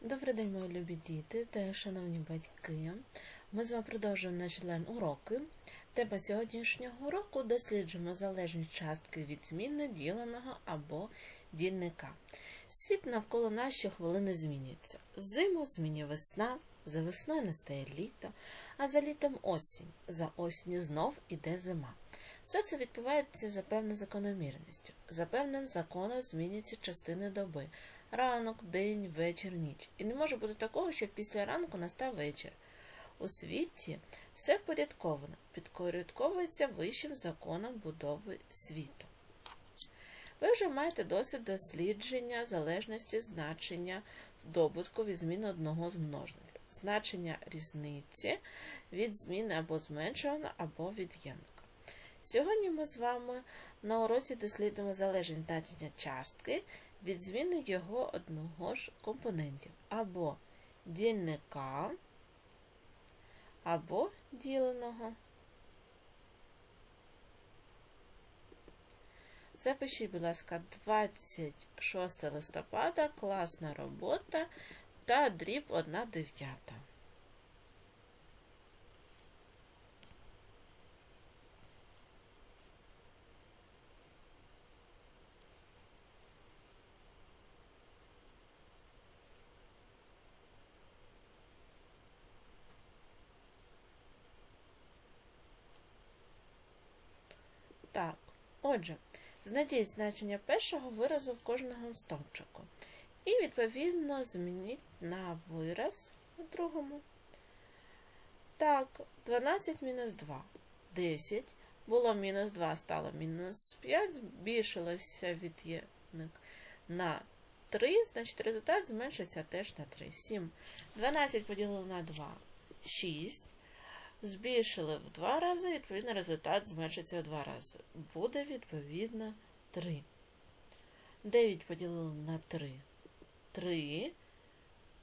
Добрий день, мої любі діти та шановні батьки. Ми з вами продовжуємо наші лайн-уроки. Тема сьогоднішнього уроку досліджуємо залежність частки від змінне діленого або дільника. Світ навколо нас щохвилини змінюється. Зиму змінює весна, за весною настає літо, а за літом осінь, за осінню знов іде зима. Все це відбувається за певною закономірністю. За певним законом змінюються частини доби ранок, день, вечір, ніч. І не може бути такого, що після ранку настав вечір. У світі все впорядковано, підпорядковується вищим законом будови світу. Ви вже маєте досвід дослідження залежності значення здобутку від зміни одного з множників, значення різниці від зміни або зменшуваного, або від'ємника. Сьогодні ми з вами на уроці дослідимо залежність значення частки від зміни його одного ж компонентів або дільника, або діленого. Запишіть, будь ласка, 26 листопада, класна робота та дріб 1 дев'ята. Так, отже, знайдіть значення першого виразу в кожному стовпчику. І, відповідно, змініть на вираз у другому. Так, 12 мінус 2. 10. Було мінус 2, стало мінус 5, збільшилося від'ємник на 3, значить результат зменшиться теж на 3. 7. 12 поділили на 2. 6. Збільшили в два рази, відповідно, результат зменшиться в два рази. Буде, відповідно, 3. 9 поділили на 3. 3.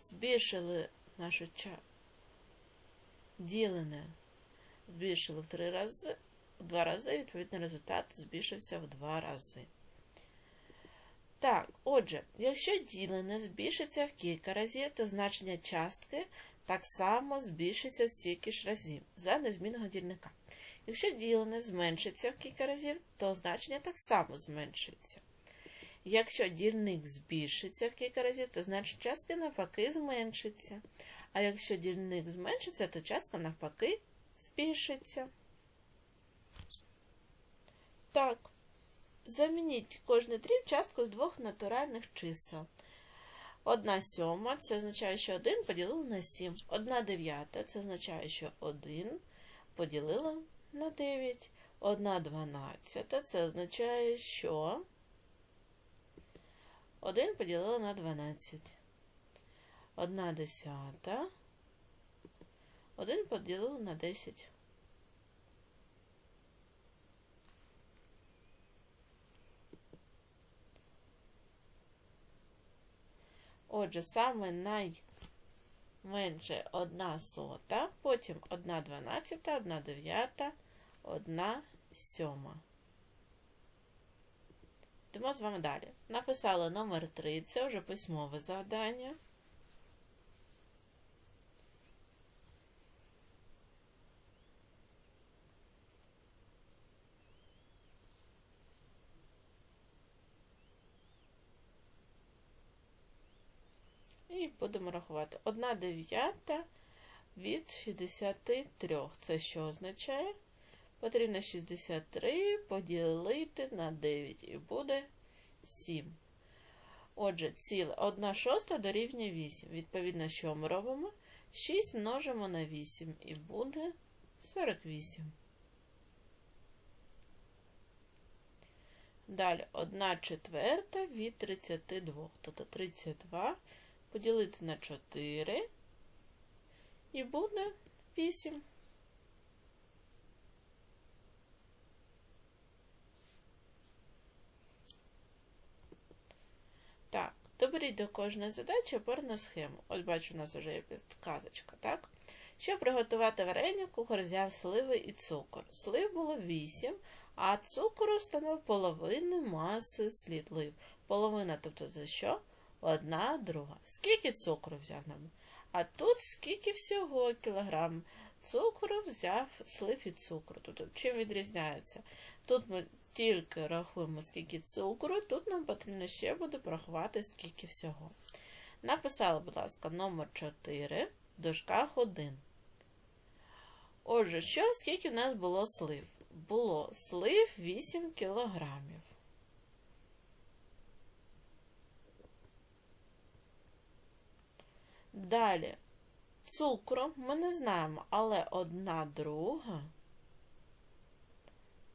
Збільшили нашу ча... ділене. Збільшили в 3 рази, в 2 рази, відповідно, результат збільшився в 2 рази. Так, отже, якщо ділене збільшиться в кілька разів, то значення частки так само збільшиться в стільки ж разів за незмінного дільника. Якщо ділене зменшиться в кілька разів, то значення так само зменшується. Якщо дільник збільшиться в кілька разів, то значення частки навпаки зменшиться. А якщо дільник зменшиться, то частка навпаки збільшиться. Так, замініть кожний дріб частку з двох натуральних чисел. Одна сьома це означає, що 1 поділили на 7. Одна дев'ята це означає, що 1 поділили на 9. Одна дванадцята це означає, що 1 поділили на 12. Одна десята. 1 поділили на 10. Отже, саме найменше 1 сота, потім 1 дванадцята, 1 дев'ята, 1 сьома. Йдемо з вами далі. Написали номер 3, це вже письмове завдання. І будемо рахувати. 1 дев'ята від 63. Це що означає? Потрібно 63 поділити на 9 і буде 7. Отже, ціле 1 шоста дорівнює 8. Відповідно, що ми робимо? 6 множимо на 8 і буде 48. Далі 1 четверта від 32. Тобто 32 поділити на 4 і буде 8. Так, доберіть до кожної задачі опорну схему. Ось бачу, у нас вже є підказочка, так? Щоб приготувати варення, кухар взяв сливи і цукор. Слив було 8, а цукору становив половину маси слідлив. Половина, тобто це що? Одна друга. Скільки цукру взяв нам? А тут скільки всього кілограм цукру взяв слив і цукру. Тут чим відрізняється? Тут ми тільки рахуємо, скільки цукру, тут нам потрібно ще буде порахувати, скільки всього. Написали, будь ласка, номер 4 в дужках 1. Отже, що, скільки в нас було слив? Було слив 8 кілограмів. Далі цукру ми не знаємо, але одна друга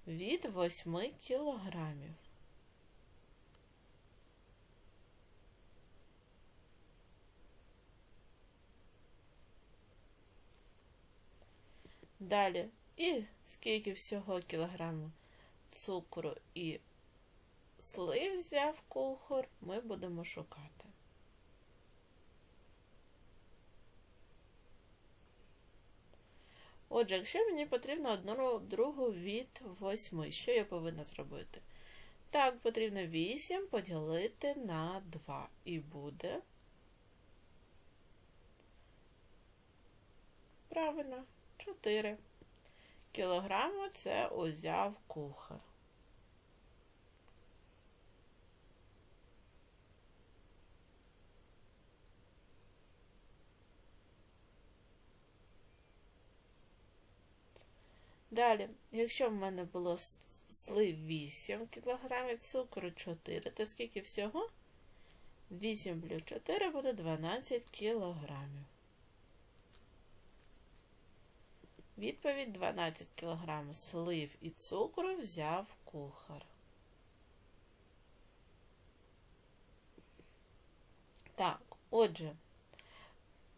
від 8 кілограмів. Далі, і скільки всього кілограмів цукру і слив взяв кухар, ми будемо шукати. Отже, якщо мені потрібно одну другу від 8, що я повинна зробити? Так, потрібно 8 поділити на 2 і буде. Правильно, 4 кілограми це узяв кухар. Далі, якщо в мене було слив 8 кг, цукру 4, то скільки всього? 8 плюс 4 буде 12 кг. Відповідь 12 кг слив і цукру взяв кухар. Так, отже,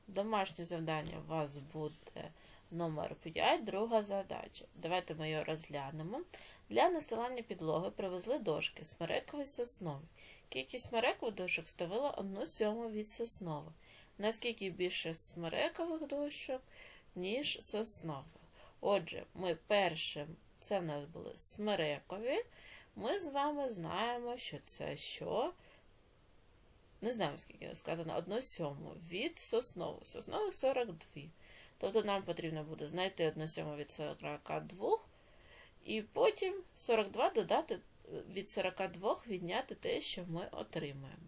домашнє завдання у вас буде Номер 5, друга задача. Давайте ми її розглянемо. Для настилання підлоги привезли дошки смерекові соснові. Кількість смерекових дошок ставила 1 сьому від соснови. Наскільки більше смерекових дошок, ніж соснових. Отже, ми першим, це в нас були смерекові. Ми з вами знаємо, що це що. Не знаємо, скільки сказано, 1 сьому від соснових. Соснових 42. Тобто нам потрібно буде знайти 1 сьому від 42 і потім 42 додати від 42 відняти те, що ми отримаємо.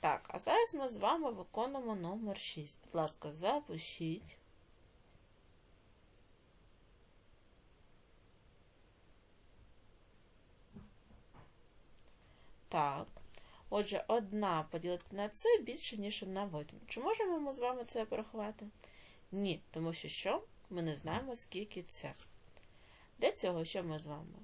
Так, а зараз ми з вами виконуємо номер 6. Будь ласка, запишіть. Так. Отже, одна поділити на це більше, ніж одна восьма. Чи можемо ми з вами це порахувати? Ні, тому що що? Ми не знаємо, скільки це. Для цього, що ми з вами?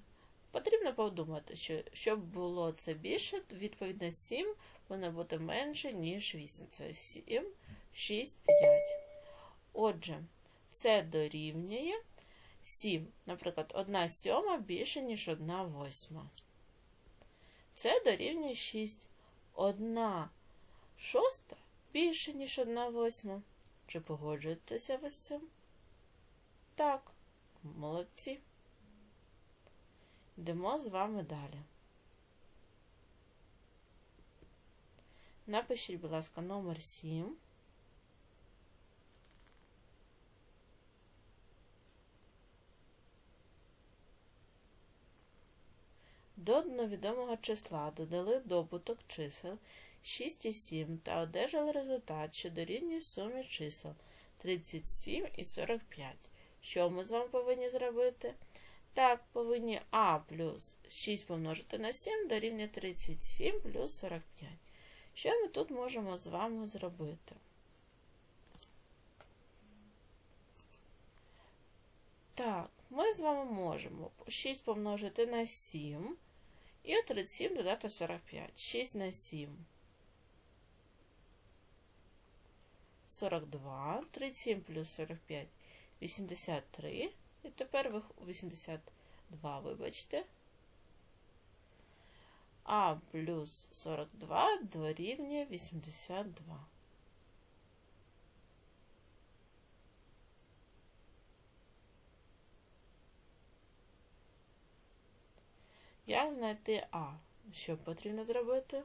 Потрібно подумати, що щоб було це більше, відповідно 7 повинно бути менше, ніж 8. Це 7, 6, 5. Отже, це дорівнює 7. Наприклад, 1 сьома більше, ніж 1 восьма. Це дорівнює 6. 1 шоста більше, ніж 1 восьма. Чи погоджуєтеся ви з цим? Так, молодці. Йдемо з вами далі. Напишіть, будь ласка, номер 7. До невідомого числа додали добуток чисел 6 і 7 та одержали результат, що дорівнює сумі чисел 37 і 45. Що ми з вами повинні зробити? Так, повинні А плюс 6 помножити на 7 дорівнює 37 плюс 45. Що ми тут можемо з вами зробити? Так, ми з вами можемо 6 помножити на 7 і 37 додати 45. 6 на 7. 42, 37 плюс 45, 83. І тепер 82, вибачте. А плюс 42 дорівнює 82. Як знайти А? Що потрібно зробити?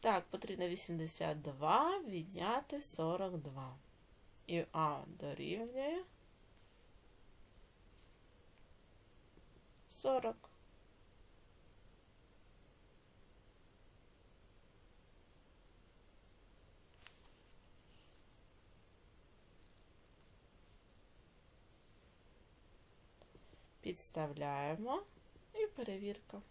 Так, потрібно 82 відняти 42. І А дорівнює 40. Підставляємо і перевірка.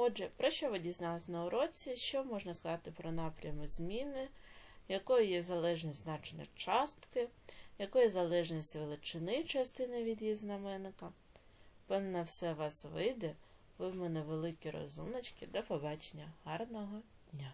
Отже, про що ви дізналися на уроці? Що можна сказати про напрями зміни, якою є залежність значення частки, якою залежність величини частини від її знаменника? Певно, все вас вийде. Ви в мене великі розумнички. До побачення. Гарного дня!